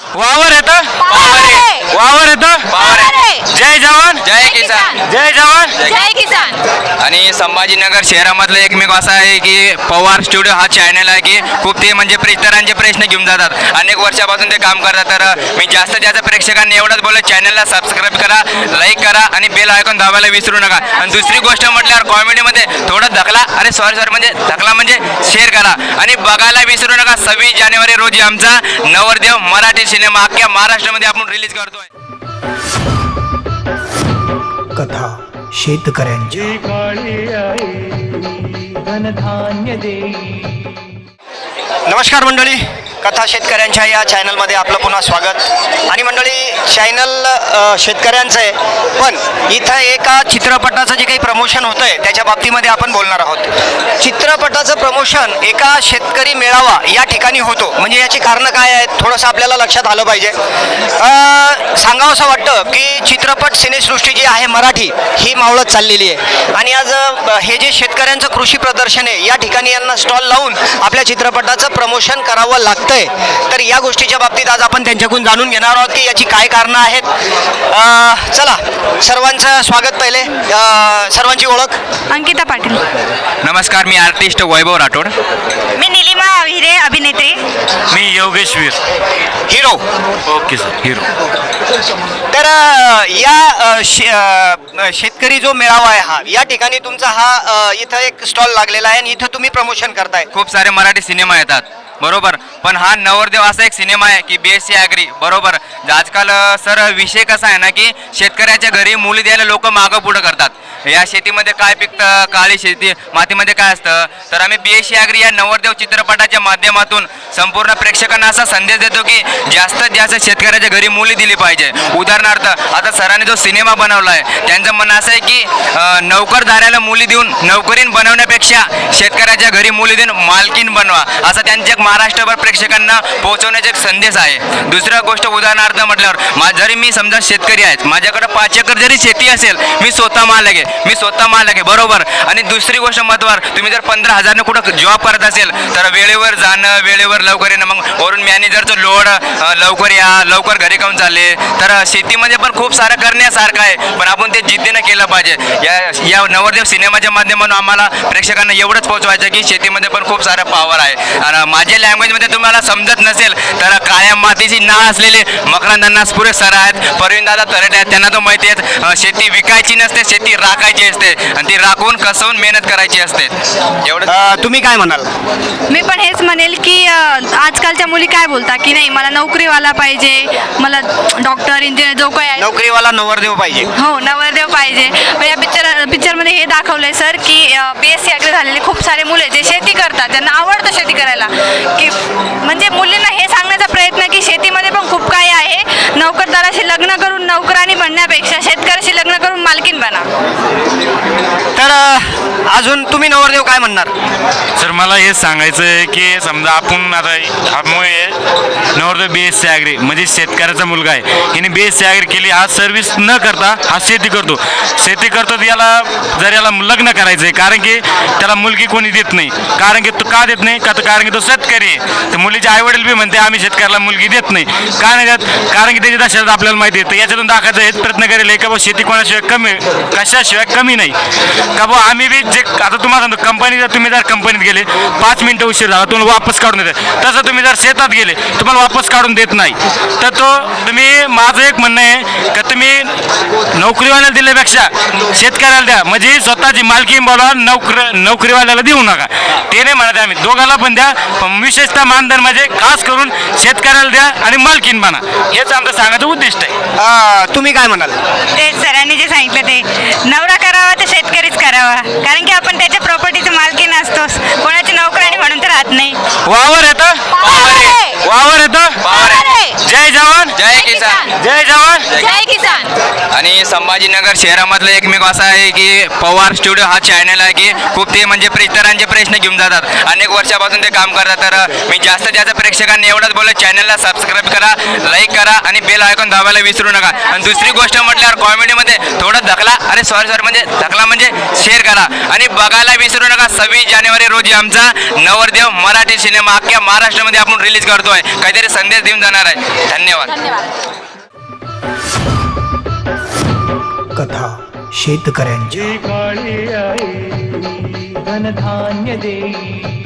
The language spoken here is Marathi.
वावर येतं. वावर येतं. जय जवान. जय किसान. जय जवान. जय किसान. आणि संभाजीनगर शहरामधलं एकमेव असं आहे की पवार स्टुडिओ हा चॅनल आहे की खूप ते म्हणजे इतरांचे प्रश्न घेऊन जातात. अनेक वर्षापासून ते काम करतात. तर मी जास्तीत जास्त प्रेक्षकांनी एवढंच बोललो चॅनलला सबस्क्राईब करा लाईक करा आणि बेल आयकॉन दाबायला विसरू नका. आणि दुसरी गोष्ट म्हटल्यावर कॉमेडीमध्ये थोडं धकला अरे सॉरी सॉरी म्हणजे धकला म्हणजे शेअर करा. आणि बघायला विसरू नका सव्वीस जानेवारी रोजी आमचा नवरदेव मराठी सिनेमा अख्ख्या महाराष्ट्रामध्ये आपण रिलीज करतोय. कथा. शेतकऱ्यांच्या. जी काळी आई धनधान्य देई. नमस्कार मंडळी. कथा शेतकऱ्यांच्या या चॅनलमध्ये आपलं पुन्हा स्वागत. आणि मंडळी चॅनल शेतकऱ्यांचं आहे पण इथं एका चित्रपटाचं जे काही प्रमोशन होतं आहे त्याच्या बाबतीमध्ये आपण बोलणार आहोत. चित्रपटाचं प्रमोशन एका शेतकरी मेळावा या ठिकाणी होतो. म्हणजे याची कारणं काय आहेत थोडंसं आपल्याला लक्षात आलं पाहिजे. सांगावं असं वाटतं की चित्रपट सिनेसृष्टी जी आहे मराठी ही मावळत चाललेली आहे. आणि आज हे जे शेतकऱ्यांचं कृषी प्रदर्शन आहे या ठिकाणी यांना स्टॉल लावून आपल्या चित्रपटाचं प्रमोशन करावं लागतं. लागतंय तर या गोष्टीच्या बाबतीत आज आपण त्यांच्याकडून जाणून घेणार आहोत की याची काय कारणं आहेत. अ, चला सर्वांचं स्वागत पहिले. अ, सर्वांची ओळख. अंकिता पाटील. नमस्कार मी आर्टिस्ट वैभव राठोड. मी निलिमा हिरे अभिनेत्री. मी Yogeshwar hero. Okay sir hero. तर अ, या अ, शे- अ, शेतकरी जो मेळावा आहे हा या ठिकाणी तुमचा हा अ, इथं एक स्टॉल लागलेला आहे आणि इथं तुम्ही प्रमोशन करताय. खूप सारे मराठी सिनेमा येतात. बरोबर. पण हा नवरदेव असा एक सिनेमा आहे की बी एस सी ॲग्री बरोबर. आजकाल सर विषय कसा आहे ना की शेतकऱ्याच्या घरी मुली द्यायला लोक मागं पुढं करतात. या शेतीमध्ये काय पिकतं? काळी शेती मातीमध्ये काय असतं? तर आम्ही बी एस सी ॲग्री या नवरदेव चित्रपटाच्या माध्यमातून संपूर्ण प्रेक्षकांना असा संदेश देतो की जास्तीत जास्त शेतकऱ्याच्या घरी मुली दिली पाहिजे. उदाहरणार्थ आता सरांनी जो सिनेमा बनवला आहे त्यांचं म्हणणं असं आहे की अ, मुली देऊन नोकरीन बनवण्यापेक्षा शेतकऱ्याच्या घरी मुली देऊन मालकीन बनवा. असा त्यांच्या एक महाराष्ट्रभर प्रेक्षकांना पोहोचवण्याचा एक संदेश आहे. दुसरं गोष्ट उदाहरणार्थ म्हटल्यावर मा जरी मी समजा शेतकरी आहेत माझ्याकडे पाच एकर जरी शेती असेल मी स्वतः माल आहे मी स्वतः माल आहे बरोबर? आणि दुसरी गोष्ट महत्वार तुम्ही जर पंधरा हजारने कुठं जॉब करत असेल तर वेळेवर जाणं वेळेवर लवकर येणं मग वरून मॅनेजरचं लोड लवकर या लवकर घरी काऊन चालले. तर शेतीमध्ये पण खूप सारं करण्यासारखं आहे पण आपण ते जिद्दीनं केलं पाहिजे. या या नवरदेव सिनेमाच्या माध्यमातून आम्हाला प्रेक्षकांना एवढंच पोहोचवायचं की शेतीमध्ये पण खूप सारं पॉवर आहे. आणि माझ्या लँग्वेजमध्ये तुम्हाला समजत नसेल तर काळ्या मातीची नाळ असलेले मकरांदांना पुरे सर आहेत परवीनदादा तरटे आहेत त्यांना तो माहिती आहे अ, शेती विकायची नसते शेती राखायची असते आणि ती राखून कसवून मेहनत करायची असते. एवढं तुम्ही काय म्हणाल? मी पण हेच म्हणेल की आजकालच्या मुली काय बोलतात की नाही मला नोकरीवाला पाहिजे मला डॉक्टर इंजिनियर जो काही आहे नोकरीवाला नवरदेव पाहिजे. हो नवरदेव पाहिजे. या पिक्चर पिक्चरमध्ये हे दाखवलंय सर की बी एस सी अग्री झालेले खूप सारे मुले जे शेती करतात त्यांना आवडतं शेती करायला. की म्हणजे मुलींना हे सांगण्याचा प्रयत्न की शेतीमध्ये पण खूप आहे. नोकरदाराशी लग्न करून नोकरानी बनण्यापेक्षा शेतकऱ्याशी लग्न करून मालकीन बना. तर अजून तुम्ही नवरदेव काय म्हणणार? सर मला हेच सांगायचं आहे की समजा आपण आता नवरदेव बी एस सी ॲग्री म्हणजे शेतकऱ्याचा मुलगा आहे. हिने बी एस सी ॲग्री केली हा सर्व्हिस न करता हा शेती करतो. शेती करतो तर याला जर याला लग्न करायचं आहे कारण की त्याला मुलगी कोणी देत नाही. कारण की तो का देत नाही? का तर कारण की तो शेतकरी आहे. तर मुलीचे आईवडील बी म्हणते आम्ही शेतकऱ्याला मुलगी देत नाही. का नाही देत कारण की त्याच्या दशात आपल्याला माहिती आहे. तर याच्यातून दाखवायचं हेच प्रयत्न करेल. आहे का बा शेती कोणाशिवाय कमी कशाशिवाय कमी नाही. का बा आम्ही बी जे आता तुम्हाला सांगतो कंपनी जर तुम्ही जर कंपनीत गेले पाच मिनटं उशीर झाला तुम्हाला वापस काढून देते तसं तुम्ही जर शेतात गेले तुम्हाला वापस काढून देत नाही. तर तो तुम्ही माझं एक म्हणणं आहे का तुम्ही नोकरीवाल्याला दिल्यापेक्षा शेतकऱ्याला द्या. म्हणजे स्वतःची मालकी बोला नोकर नोकरीवाल्याला देऊ नका. ते नाही म्हणत आम्ही. दोघाला पण द्या विशेषतः मानधन म्हणजे खास करून शेतकऱ्याला द्या आणि मालकीन बना. हेच आमचं सांगायचं उद्दिष्ट आहे. अ, तुम्ही काय म्हणाल? ते सरांनी जे सांगितलं ते. नवरा करावा तर शेतकरीच करावा. कारण की आपण त्याच्या प्रॉपर्टीचं मालकीन असतोच. कोणाची नोकरानी म्हणून तर राहत नाही. वावर येतं. वावर येतं. जय जवान! जय किसान! जय जवान. जय किसान. आणि संभाजीनगर शहरामधलं एकमेव असं आहे की पवार स्टुडिओ हा चॅनल आहे की खूप ते म्हणजे इतरांचे प्रश्न घेऊन जातात. अनेक वर्षापासून ते काम करतात. तर मी जास्तीत जास्त प्रेक्षकांनी एवढंच बोलत चॅनलला सबस्क्राईब करा लाईक करा आणि बेल आयकॉन दाबायला विसरू नका. आणि दुसरी गोष्ट म्हटल्यावर कॉमेडीमध्ये थोडं धकला अरे सॉरी सॉरी म्हणजे धकला म्हणजे शेअर करा. आणि बघायला विसरू नका सव्वीस जानेवारी रोजी आमचा नवरदेव मराठी सिनेमा अख्ख्या महाराष्ट्रामध्ये आपण रिलीज करतोय. काहीतरी संदेश देऊन जाणार आहे. धन्यवाद. कथा शेतकऱ्यांची काळी आई धनधान्य देई.